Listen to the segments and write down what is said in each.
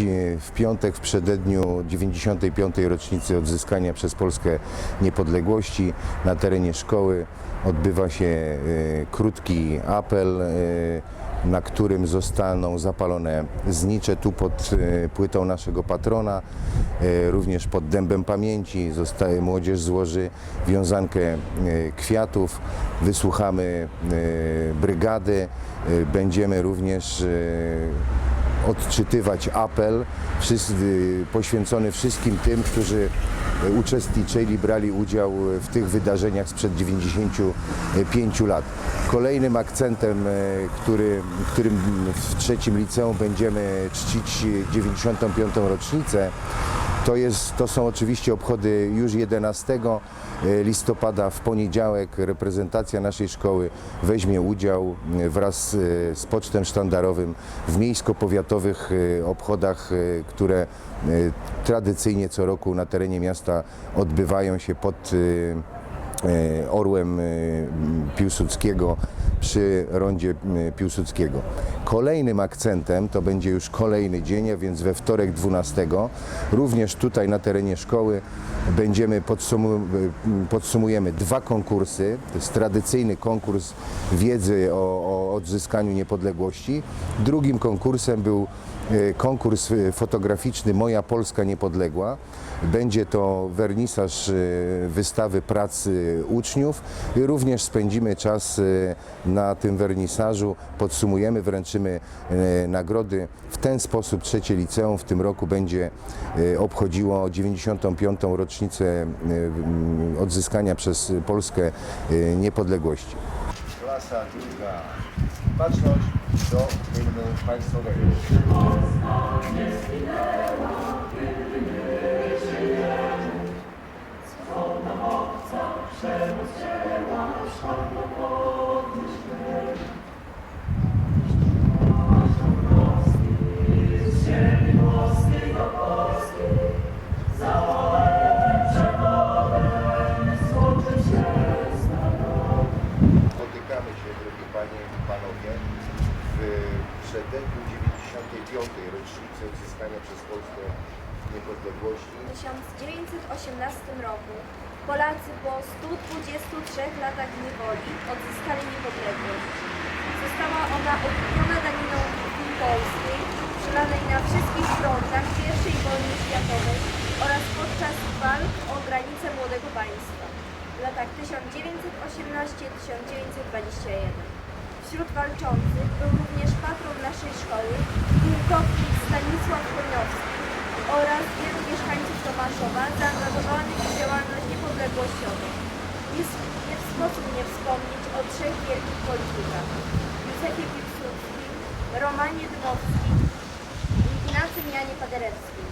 E, w piątek, w przededniu 95. rocznicy odzyskania przez Polskę niepodległości na terenie szkoły odbywa się e, krótki apel, e, na którym zostaną zapalone znicze tu pod płytą naszego patrona, również pod dębem pamięci. Zostaje, młodzież złoży wiązankę kwiatów, wysłuchamy brygady, będziemy również odczytywać apel wszyscy, poświęcony wszystkim tym, którzy e, uczestniczyli, brali udział w tych wydarzeniach sprzed 95 lat. Kolejnym akcentem, e, który, którym w trzecim liceum będziemy czcić 95. rocznicę, to, jest, to są oczywiście obchody już 11 listopada w poniedziałek. Reprezentacja naszej szkoły weźmie udział e, wraz e, z pocztem sztandarowym w miejsko-powiatowych e, obchodach, e, które e, tradycyjnie co roku na terenie miasta odbywają się pod e, e, orłem e, Piłsudskiego przy rondzie e, Piłsudskiego. Kolejnym akcentem to będzie już kolejny dzień, a więc we wtorek 12, również tutaj na terenie szkoły będziemy podsumu- e, podsumujemy dwa konkursy. To jest tradycyjny konkurs wiedzy o, o odzyskaniu niepodległości. Drugim konkursem był e, konkurs e, fotograficzny Moja Polska Niepodległa. Będzie to wernisaż e, wystawy prac e, uczniów również spędzimy czas na tym wernisażu, podsumujemy, wręczymy nagrody. W ten sposób trzecie liceum w tym roku będzie obchodziło 95. rocznicę odzyskania przez Polskę niepodległości. Klasa druga. Baczność do hymnu państwowego. W 1918 roku Polacy po 123 latach niewoli odzyskali niepodległość. Została ona okupiona daniną polskiej, przelanej na wszystkich frontach I wojny światowej oraz podczas walk o granice młodego państwa w latach 1918-1921. Wśród walczących był również patron naszej szkoły, pułkownik Stanisław Koniowski oraz wielu mieszkańców Tomaszowa zaangażowanych w działalność niepodległościową. Nie, nie sposób nie wspomnieć o trzech wielkich politykach. Józefie Piłsudskim, Romanie Dmowskim i Ignacym Janie Paderewskim.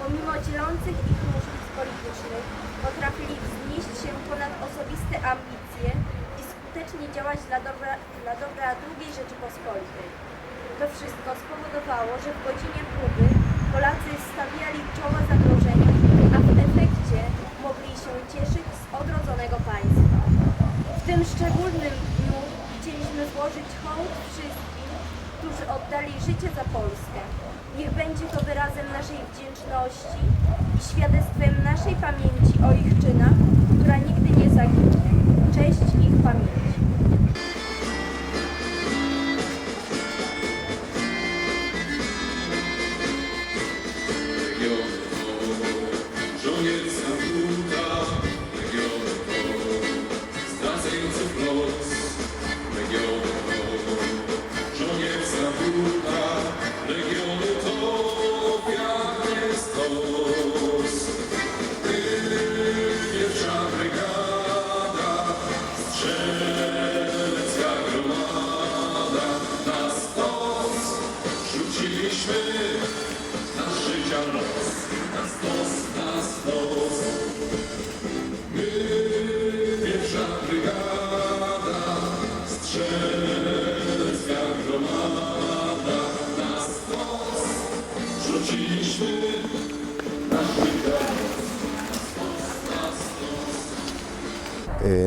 Pomimo dzielących ich różnic politycznych, potrafili wznieść się ponad osobiste ambicje i skutecznie działać dla dobra, dla dobra II Rzeczypospolitej. To wszystko spowodowało, że w godzinie próby Polacy stawiali czoła zagrożeniom, a w efekcie mogli się cieszyć z odrodzonego państwa. W tym szczególnym dniu chcieliśmy złożyć hołd wszystkim, którzy oddali życie za Polskę. Niech będzie to wyrazem naszej wdzięczności i świadectwem naszej pamięci o ich czynach, która nigdy nie zaginie. Cześć ich pamięci.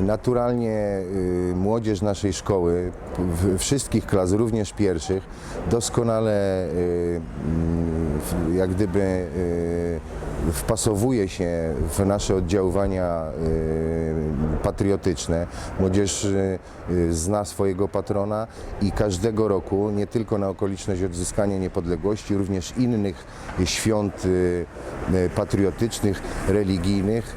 Naturalnie y, młodzież naszej szkoły, wszystkich klas, również pierwszych, doskonale y, jak gdyby y, wpasowuje się w nasze oddziaływania y, patriotyczne. Młodzież y, zna swojego patrona i każdego roku, nie tylko na okoliczność odzyskania niepodległości, również innych świąt patriotycznych, religijnych,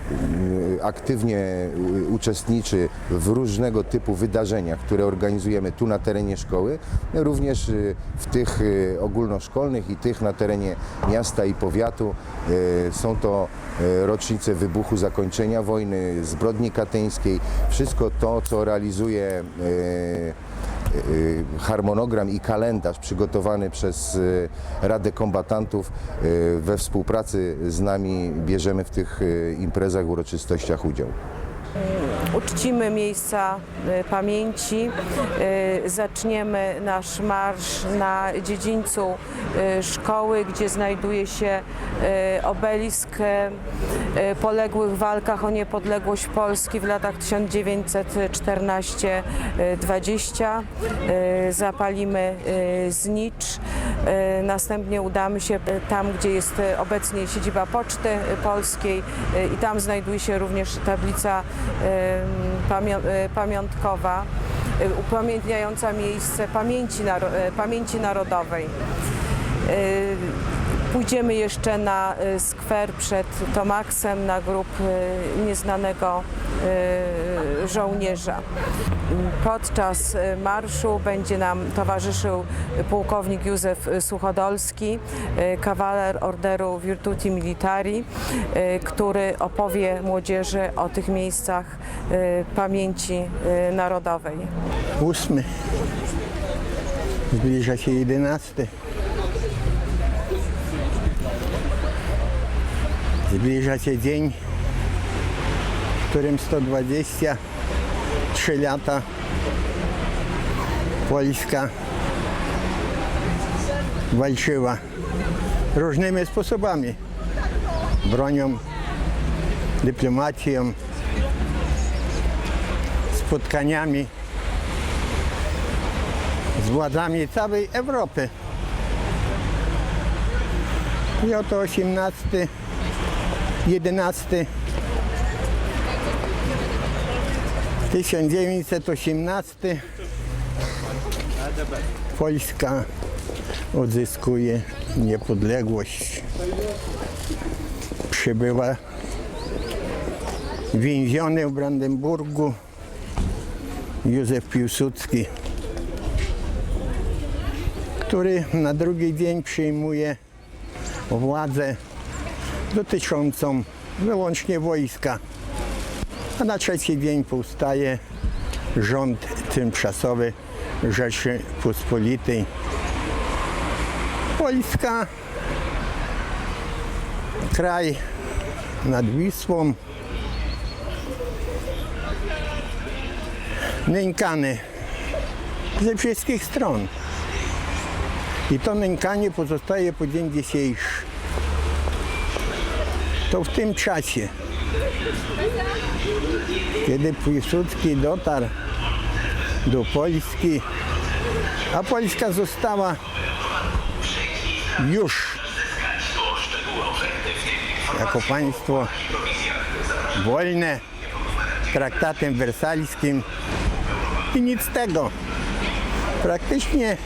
aktywnie uczestniczy w różnego typu wydarzeniach, które organizujemy tu na terenie szkoły, również y, w tych ogólnoszkolnych i tych na terenie miasta i powiatu. Y, Są to y, rocznice wybuchu zakończenia wojny, zbrodni katyńskiej, wszystko to, co realizuje y, harmonogram i kalendarz przygotowany przez Radę Kombatantów we współpracy z nami bierzemy w tych imprezach, uroczystościach udział. Uczcimy miejsca y, pamięci, y, zaczniemy nasz marsz na dziedzińcu y, szkoły, gdzie znajduje się obelisk poległych w walkach o niepodległość Polski w latach 1914-20. Y, Zapalimy znicz, następnie udamy się tam, gdzie jest obecnie siedziba Poczty Polskiej i tam znajduje się również tablica pamiątkowa y, upamiętniająca miejsce pamięci, naro- y, pamięci narodowej. Pójdziemy jeszcze na y, skwer przed Tomaksem na grób y, nieznanego y, żołnierza. Podczas marszu będzie nam towarzyszył pułkownik Józef Suchodolski, kawaler Orderu Virtuti Militari, który opowie młodzieży o tych miejscach pamięci narodowej. ósmy. Zbliża się jedenasty. Zbliża się dzień, w którym 123 lata Polska walczyła różnymi sposobami. Bronią, dyplomacją, spotkaniami z władzami całej Europy. I oto 18, 11, 1918 Polska odzyskuje niepodległość. Przybyła więziony w Brandenburgu Józef Piłsudski który na drugi dzień przyjmuje władzę dotyczącą wyłącznie wojska, a na trzeci dzień powstaje rząd tymczasowy Rzeczypospolitej. Polska, kraj nad Wisłą, nękany ze wszystkich stron. I to nękanie pozostaje po dzień dzisiejszy. To w tym czasie, kiedy Piłsudski dotarł do Polski, a Polska została już jako państwo wolne traktatem wersalskim i nic z tego. Praktycznie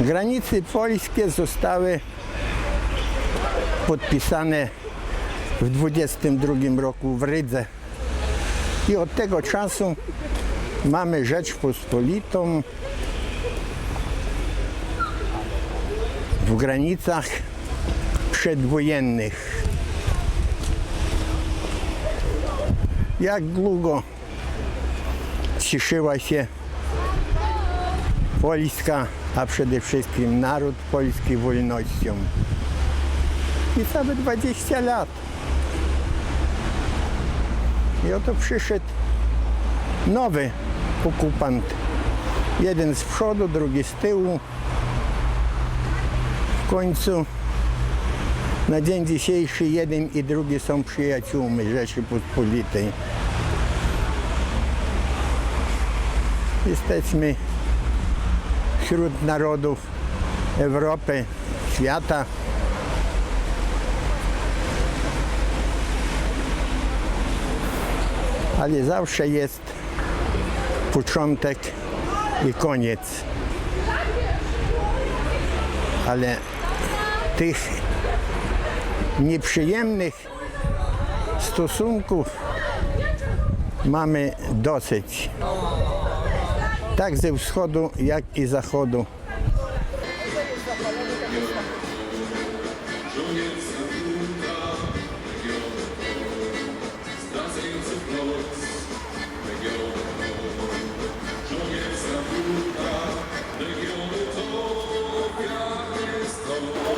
Granice polskie zostały podpisane w 22 roku w Rydze. I od tego czasu mamy Rzeczpospolitą w granicach przedwojennych. Jak długo cieszyła się Polska, a przede wszystkim naród polski wolnością. I całe 20 lat. I oto przyszedł nowy okupant. Jeden z przodu, drugi z tyłu. W końcu na dzień dzisiejszy jeden i drugi są przyjaciółmi Rzeczypospolitej. Jesteśmy wśród narodów Europy, świata. Ale zawsze jest początek i koniec. Ale tych nieprzyjemnych stosunków mamy dosyć. Tak ze wschodu, jak i zachodu anymore.